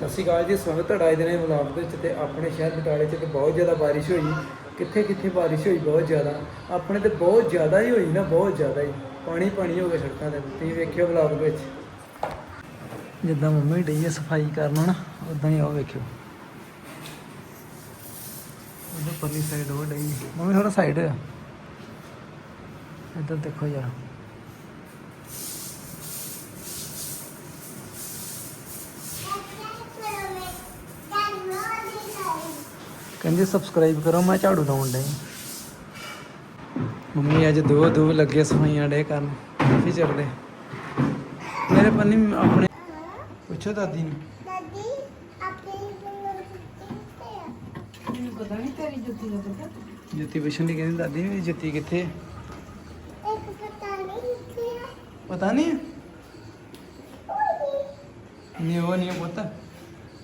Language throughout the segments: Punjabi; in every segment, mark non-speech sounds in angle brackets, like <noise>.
ਸਤਿ ਸ਼੍ਰੀ ਅਕਾਲ ਜੀ, ਸਵਾਗਤ ਤੁਹਾਡਾ ਅੱਜ ਦੇ ਵਲੌਗ ਵਿੱਚ ਤੇ ਆਪਣੇ ਸ਼ਹਿਰ ਬਟਾਲੇ 'ਚ ਤੇ ਬਹੁਤ ਜ਼ਿਆਦਾ ਬਾਰਿਸ਼ ਹੋਈ। ਕਿੱਥੇ ਕਿੱਥੇ ਬਾਰਿਸ਼ ਹੋਈ ਬਹੁਤ ਜ਼ਿਆਦਾ। ਆਪਣੇ ਤੇ ਬਹੁਤ ਜ਼ਿਆਦਾ ਹੀ ਹੋਈ ਨਾ, ਬਹੁਤ ਜ਼ਿਆਦਾ ਹੀ। ਪਾਣੀ ਪਾਣੀ ਹੋ ਗਿਆ ਸੜਕਾਂ ਤੇ। ਤੁਸੀਂ ਵੇਖਿਓ ਵਲੌਗ ਵਿੱਚ। ਜਿੱਦਾਂ ਮੰਮੀ ਡਈ ਹੈ ਸਫ਼ਾਈ ਕਰਨ ਨਾ ਉਦਾਂ ਹੀ ਆਓ ਵੇਖਿਓ। ਉਧਰ ਪਰਲੀ ਸਾਈਡ ਉਹ ਡਈ। ਮੰਮੀ ਥੋੜਾ ਸਾਈਡ ਹੋਇਆ ਇੱਧਰ ਦੇਖੋ ਯਾਰ। ਕਹਿੰਦੇ ਸਬਸਕ੍ਰਾਈਬ ਕਰੋ ਮੈਂ ਝਾੜੂ ਲਾਉਣ ਡਈ ਮੰਮੀ ਅੱਜ ਦੋ ਦੋ ਲੱਗੇ ਸਫਾਈਆਂ ਡੇ ਕਰਨ। ਕਾਫੀ ਚੱਲਦੇ। ਮੇਰੇ ਪੰਨੀ ਆਪਣੇ ਪੁੱਛੋ ਦਾਦੀ ਨੂੰ। ਦਾਦੀ ਆਪਣੀ ਮੈਨੂੰ ਪਤਾ ਨਹੀਂ ਤੇਰੀ ਜੁੱਤੀ ਦਾ ਪਤਾ। ਜੁੱਤੀ ਪੁੱਛਣ ਦੀ ਕਹਿੰਦੀ ਦਾਦੀ ਮੇਰੀ ਜੁੱਤੀ ਕਿੱਥੇ ਹੈ ਇੱਕ ਪਤਾ ਨਹੀਂ ਕਿੱਥੇ ਹੈ ਪਤਾ ਨਹੀਂ ਨਹੀਂ ਉਹ ਨਹੀਂ ਪੁੱਤ।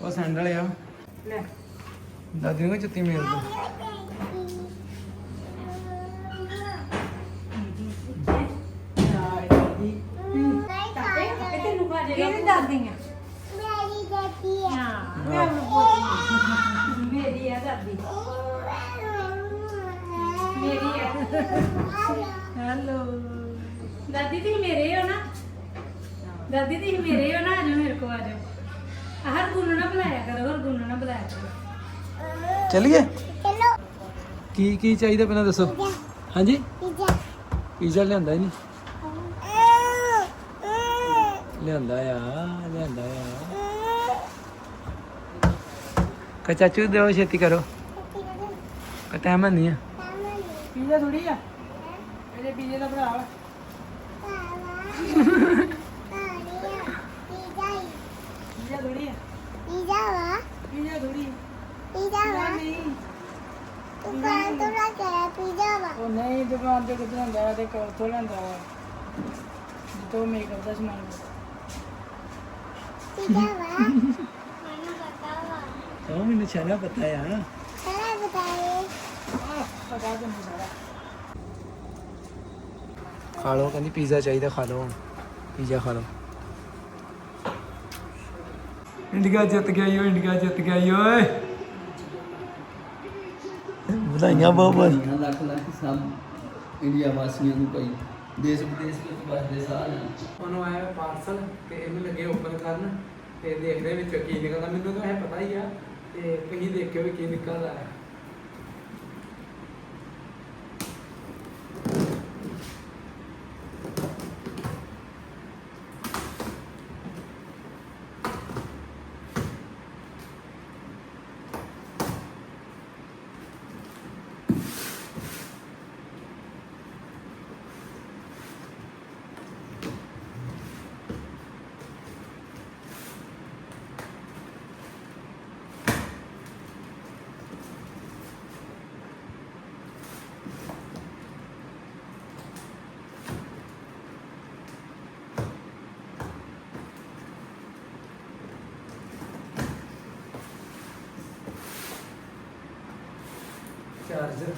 ਉਹ ਸੈਂਡਲ ਆ। ਲੈ। ਦਾਦੀ ਨੂੰ ਜੁੱਤੀ ਮੇਰ ਦੋ ਦਾਦੀ ਆ? ਮੇਰੀ ਦਾਦੀ ਹੈ ਮੈਂ ਮੇਰੀ ਆ ਦਾਦੀ। ਮੇਰੀ ਆ। ਹੈਲੋ। ਦਾਦੀ ਤੁਸੀਂ ਮੇਰੇ ਹੋ ਨਾ? ਦਾਦੀ ਤੁਸੀਂ ਮੇਰੇ ਹੋ ਨਾ? ਆ ਜਾਓ ਮੇਰੇ ਕੋ ਆ ਜਾਓ। ਹਰ ਗੁਣ ਨਾ ਬੁਲਾਇਆ ਕਰੋ ਹਰ ਗੁਣ ਨਾ ਬੁਲਾਇਆ ਕਰੋ। ਚਲਿਏ? ਚਲੋ। ਕੀ ਕੀ ਚਾਹੀਦਾ ਪਹਿਲਾਂ ਦੱਸੋ? ਹਾਂਜੀ? ਪੀਜ਼ਾ। ਪੀਜ਼ਾ ਲਿਆਂਦਾ ਹੀ ਨਹੀਂ। ਲਿਆਂਦਾ ਆ ਲਿਆਂਦਾ ਆ। ਕਾ ਚਾਚੂ ਦਿਓ ਛੇਤੀ ਕਰੋ। ਕਾ ਟਾਈਮ ਨਹੀਂ ਆ। ਪੀਜ਼ਾ ਥੋੜੀ ਆ? ਇਹਦੇ ਪੀਜ਼ੇ ਦਾ ਭਰਾ ਪੀਜ਼ਾ ਥੋੜੀ ਆ। ਪੀਜ਼ਾ ਪੀਜ਼ਾ ਥੋੜੀ ਪੀਜ਼ਾ ਨਹੀਂ ਦੁਕਾਨ ਤੋਂ ਲੈ ਕੇ ਆਇਆ ਪੀਜ਼ਾ ਵਾ। ਉਹ ਨਹੀਂ ਦੁਕਾਨ ਤੇ ਕਿੱਥੇ ਹੁੰਦਾ ਤੇ ਕੋਥੋਂ ਲੈਂਦਾ ਵਾ। ਜਿੱਥੋਂ ਮੇਕਅਪ ਦਾ ਸਮਾਨ ਮਿਲਦਾ। ਪੀਜ਼ਾ ਵਾ। ਮੈਨੂੰ ਪਤਾ ਵਾ ਉਹ ਮੈਨੂੰ ਸਾਰਾ ਪਤਾ ਆ। ਸਾਰਾ ਬਤਾਏ ਆਹ ਪਤਾ ਤੈਨੂੰ ਸਾਰਾ। ਖਾ ਲਓ ਕਹਿੰਦੀ ਪੀਜ਼ਾ ਚਾਹੀਦਾ ਖਾ ਲਓ। ਪੀਜ਼ਾ ਖਾ ਲਓ। ਇੰਡੀਆ ਜਿੱਤ ਗਿਆ ਈ ਓ ਇੰਡੀਆ ਜਿੱਤ ਗਿਆ ਈ ਓਏ। ਵਧਾਈਆਂ ਬਹੁਤ ਬਹੁਤ। ਵਧਾਈਆਂ ਲੱਖ ਲੱਖ ਸਭ ਇੰਡੀਆ ਵਾਸੀਆਂ ਨੂੰ ਭਾਈ ਦੇਸ਼ ਵਿਦੇਸ਼ ਵਿੱਚ ਵਸਦੇ ਸਾਰੇ ਉਹਨੂੰ ਆਇਆ ਪਾਰਸਲ ਤੇ ਇਹਨੂੰ ਲੱਗੇ ਓਪਨ ਕਰਨ ਤੇ ਦੇਖਦੇ ਵਿੱਚ ਕੀ ਨਿਕਲਦਾ। ਮੈਨੂੰ ਤਾਂ ਇਹ ਪਤਾ ਹੀ ਆ ਤੇ ਤੁਸੀਂ ਦੇਖਿਓ ਵੀ ਕੀ ਨਿਕਲਦਾ ਹੈ। ਚਾਰਜਰ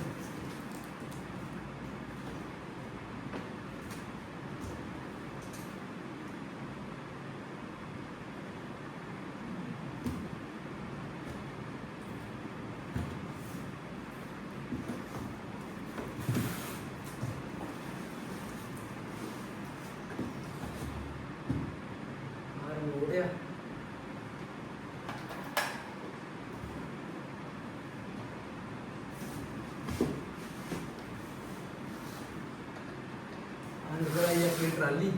ਆਹ ਰਿਮੋਟ ਆ ਅੰਦਰ ਆਈ ਆਪਣੀ ਟਰਾਲੀ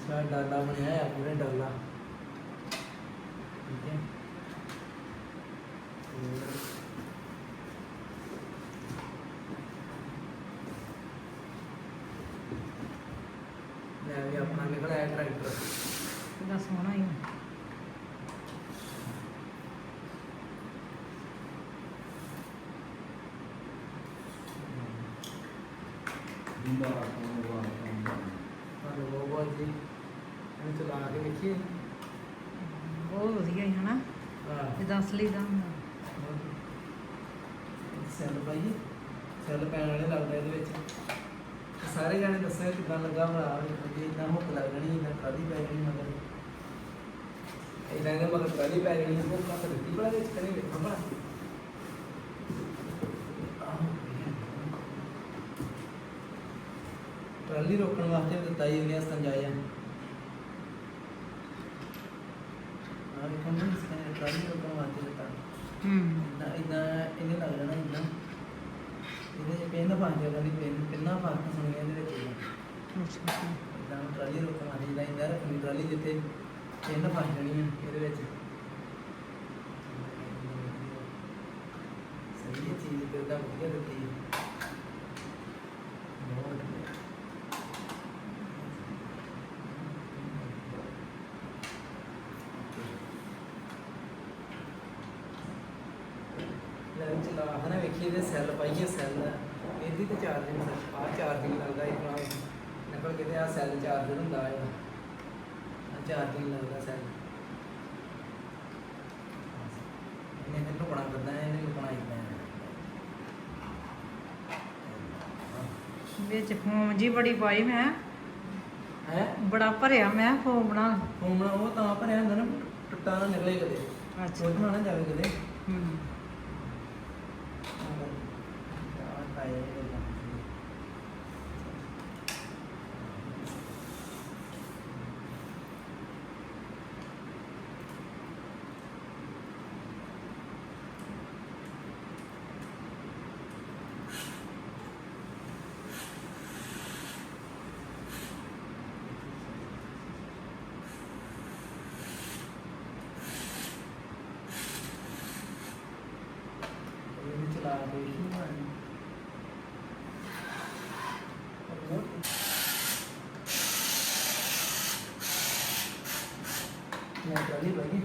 ਸਾ ਡਾਲਾ ਬਣਿਆ ਹੈ ਪੂਰੇ ਡਾਲਾ। ਠੀਕ ਹੈ। ਲੈ ਵੀ ਆਪਣਾ ਨਿਕਲਿਆ ਟਰੈਕਟਰ? ਕਿੰਨਾ ਸੋਹਣਾ ਹੀ। ਚਲਾ ਕੇ ਵੇਖੀ ਬਹੁਤ ਵਧੀਆ ਹੈ ਹਨਾ? ਤੇ ਦੱਸ ਲਈ ਦਾ ਸੈੱਲ ਪਾਈਏ। ਸੈੱਲ ਪੈਣ ਵਾਲੇ ਲੱਗਦਾ ਇਹਦੇ ਵਿੱਚ। ਤੇ ਸਾਰੇ ਜਾਣੇ ਦੱਸਿਆ ਕਿਦਾਂ ਲੱਗਾ ਭਰਾ ਵੀ ਇੰਨਾ ਹੁੱਕ ਲੱਗਣੀ ਇੰਨਾ ਕਾਦੀ ਪੈ ਜਾਣੀ ਮਗਰ। ਇਦਾਂ ਦੇ ਮਗਰ ਕਾਦੀ ਪੈ ਜਾਣੀ ਉਹ ਕੱਟ ਦਿੱਤੀ ਬੜਾ ਵਿੱਚ ਕਰੇ ਵੇਖੋ ਭਰਾ ਟਰਾਲੀ ਰੋਕਣ ਵਾਸਤੇ ਦਿੱਤਾ ਹੀ ਉਹਨੇ 55000 ਆਵੇ ਟਰਾਲੀ ਰੱਖਣੀ ਟਰਾਲੀ ਜਿੱਥੇ ਪੈਨ ਪਾ ਜਾਣੀ ਇਹਦੇ ਵਿੱਚ ਸਹੀ ਚੀਜ਼ ਤੇ ਉਹਦਾ ਵਧੀਆ ਦਿੱਤੀ ਚਲਾ ਹਨਾ ਵੇਖੀ ਇਹਦੇ ਸੈੱਲ ਪਾਈਏ ਸੈੱਲ ਇਹਦੀ ਤੇ ਚਾਰਜਿੰਗ ਆ ਚਾਰਜਿੰਗ ਲੱਗਦਾ ਇਹ ਨਾਲ। ਨਕਲ ਕਿਤੇ ਆ ਸੈੱਲ ਚਾਰਜਰ ਹੁੰਦਾ ਹੈ ਆ ਚਾਰਜਿੰਗ ਲੱਗਦਾ ਸੈੱਲ ਇਹਨੇ ਤੇ ਟੁਕੜਾ ਕਰਦਾ ਹੈ ਇਹਨੇ ਲੁਕਣਾ ਇਦਾਂ ਵਿੱਚ ਫੋਮ ਜੀ ਬੜੀ ਪਾਈ ਮੈਂ। ਹੈ? ਬੜਾ ਭਰਿਆ ਮੈਂ ਫੋਮ ਬਣਾ। ਫੋਨ ਉਹ ਤਾਂ ਭਰਿਆ ਹੁੰਦਾ ਨਾ ਟੁੱਟਾ ਨਾ ਨਿਕਲੇ ਕਦੇ ਅੱਛਾ। ਉਹ ਨਾ ਜਾਵੇ ਕਦੇ ਹੂੰ ਇਹ ਚਲਾ ਕੇ ਹੀ ਮਾਰਨੀ ਮੈਂ ਟਰਾਲੀ ਬਣੀ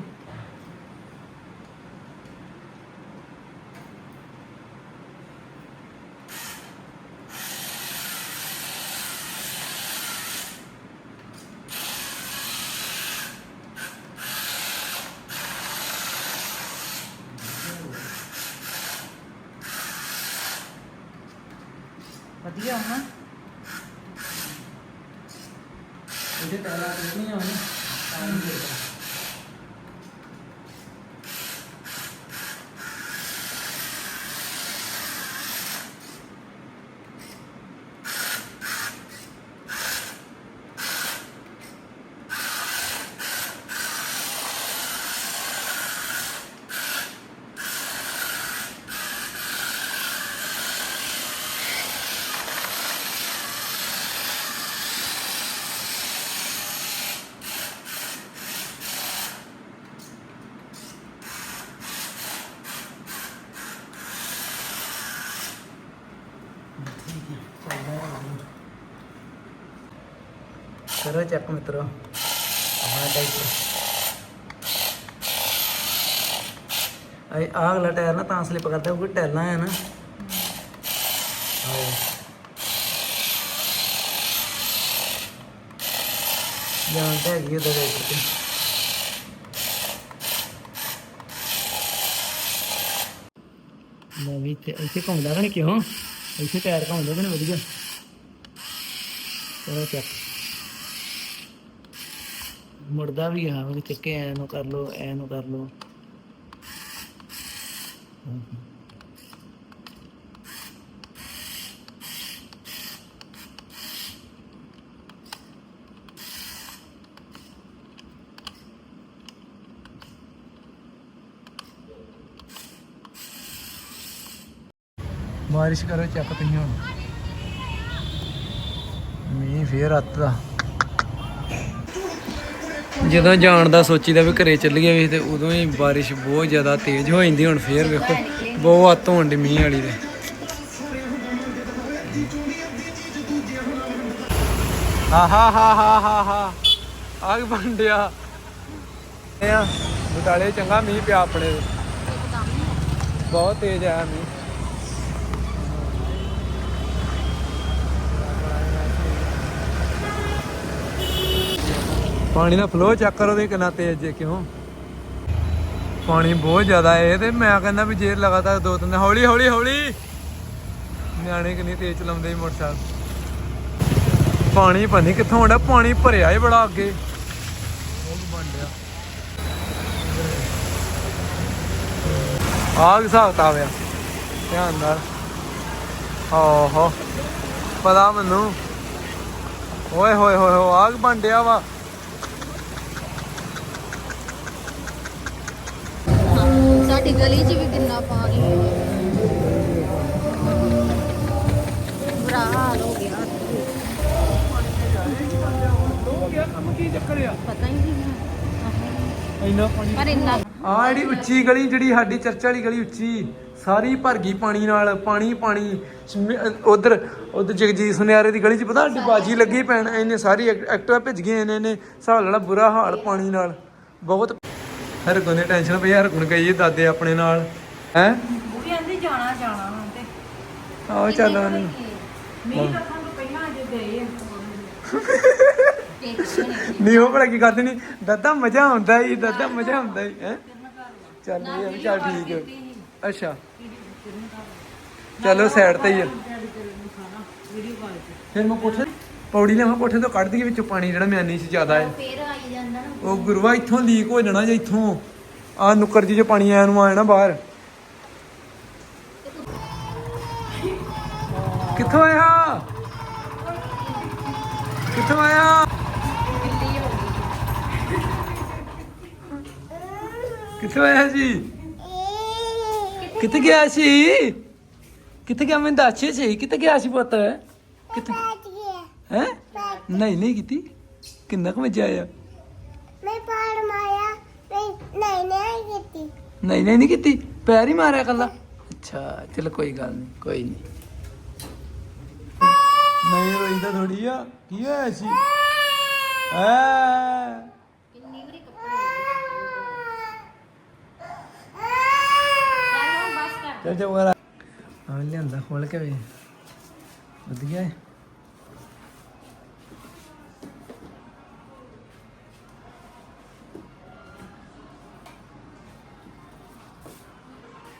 ਵਧੀਆ ਹੋਣਾ ਇਹਦੇ ਟਾਇਰਾਂ ਕਿੰਨੀਆਂ ਹੋਣ ਤਾਂ ਨਹੀਂ ਦੇਖਦਾ ਕਰੋ ਚੈੱਕ ਮਿੱਤਰੋ ਆਪਣਾ ਟਾਈਪ ਆਹ ਆਹ ਅਗਲਾ ਟਾਇਰ ਨਾ ਤਾਂ ਸਲਿਪ ਕਰਦਾ ਕਿਉਂਕਿ ਟੈਲਾਂ ਹੈ ਨਾ ਆਓ ਜਾਨ ਤਾਂ ਹੈਗੀ ਉਹਦੇ ਵਿੱਚ ਤੇ ਮੈਂ ਵੀ ਤੇ ਇੱਥੇ ਘੁੰਮਦਾ ਕਿ ਨਹੀਂ ਕਿਉਂ ਇੱਥੇ ਟਾਇਰ ਘੁੰਮਦੇ ਨਹੀਂ ਵਧੀਆ ਚਲੋ ਚੱਕ ਮੁੜਦਾ ਵੀ ਆ ਉਹ ਚੱਕੇ ਐ ਨੂੰ ਕਰ ਲੋ ਐ ਨੂੰ ਕਰ ਲੋ ਬਾਰਿਸ਼ ਕਰੋ, ਚੱਕ ਤੁਸੀਂ ਹੁਣ ਮੀਂਹ ਫੇਰ ਅੱਤ ਦਾ। ਜਦੋਂ ਜਾਣ ਦਾ ਸੋਚੀਦਾ ਵੀ ਘਰੇ ਚੱਲੀਏ ਵੀ ਤੇ ਉਦੋਂ ਹੀ ਬਾਰਿਸ਼ ਬਹੁਤ ਜ਼ਿਆਦਾ ਤੇਜ਼ ਹੋ ਜਾਂਦੀ, ਹੁਣ ਫੇਰ ਵੇਖੋ, ਬਹੁਤ ਅੱਤ ਹੋਣ ਦੀ ਮੀਂਹ ਵਾਲੀ ਦੇ ਹਾ ਹਾ ਹਾ ਹਾ ਹਾ ਆਗ ਬੰਡਿਆ ਆ, ਬਟਾਲੇ ਚੰਗਾ ਮੀਂਹ ਪਿਆ ਆਪਣੇ। ਬਹੁਤ ਤੇਜ਼ ਆਇਆ ਮੀਂਹ। ਪਾਣੀ ਦਾ ਫਲੋ ਚੈੱਕ ਕਰੋ ਦੇ ਕਿੰਨਾ ਤੇਜ਼ ਜੇ ਕਿਉਂ। ਪਾਣੀ ਬਹੁਤ ਜ਼ਿਆਦਾ ਹੈ ਤੇ ਮੈਂ ਕਹਿੰਦਾ ਵੀ ਜੇ ਲਗਾਤਾਰ ਦੋ ਤਿੰਨ ਹੌਲੀ ਹੌਲੀ ਹੌਲੀ। ਨਿਆਣੇ ਕਿੰਨੀ ਤੇਜ਼ ਚਲਾਉਂਦੇ ਮੋਟਰਸਾਈਕਲ। ਪਾਣੀ ਪਾਣੀ ਕਿੱਥੋਂ ਆਉਂਦਾ ਪਾਣੀ ਭਰਿਆ ਏ ਬੜਾ ਅੱਗੇ। ਉਹ ਕੀ ਬਣ ਡਿਆ ਆਹ ਹਿਸਾਬ ਕਿਤਾਬ ਆ। ਧਿਆਨ ਨਾਲ। ਓਹੋ ਪਤਾ ਮੈਨੂੰ। ਓਏ ਹੋਏ ਹੋਏ ਹੋ ਆਗ ਬਣ ਡਿਆ ਵਾ। ਸਾਡੀ ਗਲੀ 'ਚ ਵੀ ਕਿੰਨਾ ਪਾਣੀ ਹੈ ਬੁਰਾ ਹਾਲ ਹੋ ਗਿਆ। ਪਤਾ ਹੀ ਨਹੀਂ। ਇੰਨਾ ਪਾਣੀ ਪਰ ਇੰਨਾ ਆ ਜਿਹੜੀ ਉੱਚੀ ਗਲੀ ਜਿਹੜੀ ਸਾਡੀ ਚਰਚ ਵਾਲੀ ਗਲੀ ਉੱਚੀ ਸਾਰੀ ਭਰ ਗਈ ਪਾਣੀ ਨਾਲ ਪਾਣੀ ਪਾਣੀ। ਉਧਰ ਉਧਰ ਜਗਜੀਤ ਸੁਨਿਆਰੇ ਦੀ ਗਲੀ 'ਚ ਪਤਾ ਸਾਡੀ ਬਾਜੀ ਲੱਗੀ ਪੈਣ ਇਹਨੇ ਸਾਰੀ ਐਕ- ਐਕਟਿਵਾ ਭਿੱਜ ਗਏ ਇਹਨੇ ਨੇ ਹਿਸਾਬ ਲੈਣਾ ਬੁਰਾ ਹਾਲ ਪਾਣੀ ਨਾਲ। ਬਹੁਤ ਹਰ ਕੋਈ ਨੇ ਟੈਨਸ਼ਨ ਪਈ ਹਰ ਕੋਈ ਗਈ ਦਾਦੇ ਆਪਣੇ ਨਾਲ। ਹੈ? ਉਹ ਵੀ ਆਂਦੀ ਜਾਣਾ ਜਾਣਾ ਵਾ ਤੇ। ਆਓ ਚੱਲ ਉਹਨੂੰ ਮੀਂਹ ਰੱਖਣ ਤੋਂ ਪਹਿਲਾਂ ਅਜੇ ਗਏ ਆ। <laughs> ਨਹੀਂ ਉਹ ਬੜਾ ਕੀ ਕਰਦੇ ਨਹੀਂ ਦਾਦਾ ਮਜ਼ਾ ਆਉਂਦਾ ਹੀ ਦਾਦਾ ਮਜ਼ਾ ਆਉਂਦਾ ਹੀ ਹੈ? ਚੱਲ ਇਹ ਵੀ ਚੱਲ ਠੀਕ ਹੈ ਅੱਛਾ। ਚਲੋ ਸਾਈਡ ਤੇ ਹੀ ਆ। ਫਿਰ ਮੈਂ ਕੋਠੇ ਪੌੜੀ ਲਿਆਵਾਂ ਕੋਠੇ ਤੋਂ ਕੱਢਦੀ ਵਿੱਚੋਂ ਪਾਣੀ ਜਿਹੜਾ ਮਿਆਨੀ 'ਚ ਜ਼ਿਆਦਾ ਹੈ। ਫੇਰ ਆਈ ਉਹ ਗੁਰੂਆ ਇੱਥੋਂ ਲੀਕ ਹੋ ਜਾਣਾ ਜੇ ਇੱਥੋਂ। ਆ ਨੁੱਕਰ ਜੀ 'ਚ ਪਾਣੀ ਆਇਆ ਨੂੰ ਆਇਆ ਨਾ ਬਾਹਰ। ਕਿੱਥੋਂ ਆਇਆ? ਕਿੱਥੋਂ ਆਇਆ? ਕਿੱਥੋਂ ਆਇਆ ਜੀ ਕਿੱਥੇ ਗਿਆ ਸੀ? ਕਿੱਥੇ ਗਿਆ? ਮੈਂ ਦੱਸੇ ਸੀ ਕਿੱਥੇ ਗਿਆ ਸੀ ਪੁੱਤ? ਕਿੱਥੇ ਹੈ? ਨਹੀਂ ਨਹੀਂ ਕੀਤੀ। ਕਿੰਨਾ ਕੁ ਮਜ਼ਾ ਆਇਆ ਮੈਂ ਪਾੜ ਮਾਇਆ ਨਹੀਂ ਨਹੀਂ ਨਹੀਂ ਕੀਤੀ। ਨਹੀਂ ਨਹੀਂ ਨਹੀਂ ਕੀਤੀ। ਪੈਰ ਹੀ ਮਾਰਿਆ ਕੱਲਾ ਅੱਛਾ ਚਲ ਕੋਈ ਗੱਲ ਨਹੀਂ ਕੋਈ ਨਹੀਂ। ਨਹੀਂ ਰੋਈ ਤਾਂ ਥੋੜੀ ਆ। ਕੀ ਹੋਇਆ ਸੀ? ਐ ਚੱਲ ਜਾ ਵਗਰਾ ਆ ਲਿਆਂਦਾ ਖੋਲ ਕੇ ਵੇ। ਵਧੀਆ ਹੈ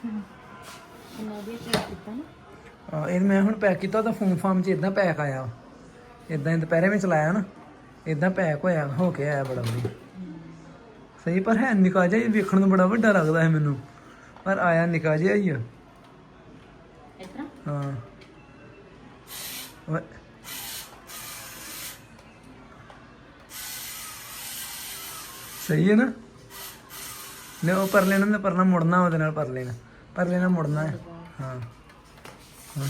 ਕਿੰਨਾ ਦੀ ਚੀਜ਼ ਕੀਤਾ ਨਾ ਆ ਇਹ ਮੈਂ ਹੁਣ ਪੈਕ ਕੀਤਾ ਉਹਦਾ ਫੋਨ ਫਾਰਮ 'ਚ ਇਦਾਂ ਪੈਕ ਆਇਆ। ਇਦਾਂ ਦੁਪਹਿਰੇ ਵਿੱਚ ਚਲਾਇਆ ਨਾ ਇਦਾਂ ਪੈਕ ਹੋਇਆ ਹੋ ਕੇ ਆਇਆ ਬੜਾ ਵਧੀਆ। ਸਹੀ ਪਰ ਹੈ ਨਿਕਾ ਜਿਹਾ ਇਹ ਵੇਖਣ ਨੂੰ ਬੜਾ ਵੱਡਾ ਲੱਗਦਾ ਹੈ ਮੈਨੂੰ। ਪਰ ਆਇਆ ਨਿਕਾ ਜਿਹਾ ਹੀ ਆ। ਇਸ ਤਰ੍ਹਾਂ ਹਾਂ। ਓਏ। ਸਹੀ ਹੈ ਨਾ? ਨੇ ਉਹ ਪਰ ਲੈਣਾ ਨਾ ਪਰਨਾ ਮੁੜਨਾ ਉਹਦੇ ਨਾਲ ਪਰ ਲੈਣਾ ਪਰ ਲੈਣਾ ਮੁੜਨਾ ਹੈ। ਹਾਂ। ਹਾਂ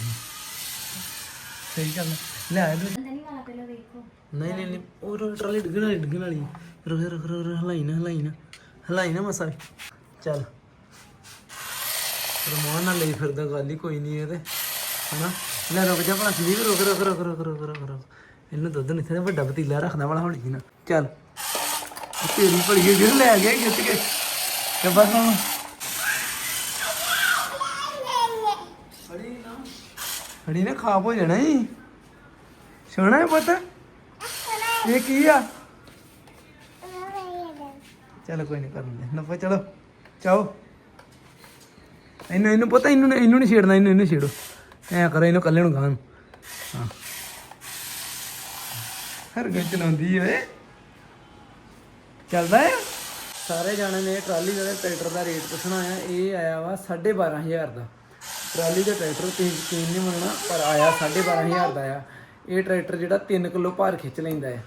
ਸਹੀ ਗੱਲ ਹੈ। ਲੈ ਆ ਇਹਨੂੰ। ਨਹੀਂ ਵਾਲਾ ਪਹਿਲਾਂ ਵੇਖੋ। ਨਹੀਂ ਨਹੀਂ ਨਹੀਂ। ਉਹ ਰੋ- ਟਰਾਲੀ ਡਿੱਗਣ ਵਾਲੀ ਡਿੱਗਣ ਵਾਲੀ। ਰੁਕ ਰੁਕ ਰੁਕ ਰੁਕ, ਹਲਾਈ ਨਾ ਹਲਾਈ ਨਾ। ਹਲਾਈ ਨਾ ਮਸਾ। ਚੱਲ। ਰਮਾਨ ਨਾਲ ਲਈ ਫਿਰਦਾ ਗੱਲ ਹੀ ਕੋਈ ਨਹੀਂ ਇਹਦੇ ਹਨਾ? ਲੈ ਰੁਕ ਜਾ ਭਲਾ ਜੀ ਰੁਕ ਰੁਕ ਰੁਕ ਰੁਕ ਰੁਕ ਰੁਕ ਰੁਕ। ਇਹਨੂੰ ਦੁੱਧ ਨਹੀਂ ਥਾ ਵੱਡਾ ਪਤੀਲਾ ਰੱਖਦਾ ਵਾਲਾ ਹੌਲੀ ਜਿਹੀ ਨਾ। ਚੱਲ। ਤੇਰੀ ਭੜੀ ਜਿਹੀ ਲੈ ਗਿਆ ਗਿੱਟ ਕੇ। ਤੇ ਬਸ ਹੁਣ ਫੜੀ ਨਾ ਖਾਪ ਹੋ ਜਾਣਾ ਹੀ ਸੋਹਣਾ ਹੈ ਪੁੱਤ? ਇਹ ਕੀ ਆ? ਚਲੋ ਕੋਈ ਨਹੀਂ ਕਰਨ ਦੇ। ਨਫਾ ਚਲੋ। ਚਾਓ ਇਹਨੂੰ ਇਹਨੂੰ ਪਤਾ, ਇਹਨੂੰ ਇਹਨੂੰ ਨਹੀਂ ਛੇੜਨਾ, ਇਹਨੂੰ ਇਹਨੂੰ ਛੇੜੋ। ਐ ਕਰੋ, ਇਹਨੂੰ ਕੱਲੇ ਨੂੰ ਗਾਂ ਹਾਂ। ਹਰ ਗੱਜ ਚਲਾਉਂਦੀ ਓਏ। ਚੱਲਦਾ ਹੈ ਸਾਰੇ ਜਾਣੇ ਨੇ ਟਰਾਲੀ ਦਾ ਟਰੈਕਟਰ ਦਾ ਰੇਟ ਪੁੱਛਣਾ ਆ। ਇਹ ਆਇਆ ਵਾ 12500 ਦਾ। ਟਰਾਲੀ ਦਾ ਟਰੈਕਟਰ ਤੁਸੀਂ ਯਕੀਨ ਨਹੀਂ ਮੰਨਣਾ, ਪਰ ਆਇਆ 12500 ਦਾ ਆ। ਇਹ ਟਰੈਕਟਰ ਜਿਹੜਾ 3 ਕਿਲੋ ਭਾਰ ਖਿੱਚ ਲੈਂਦਾ ਹੈ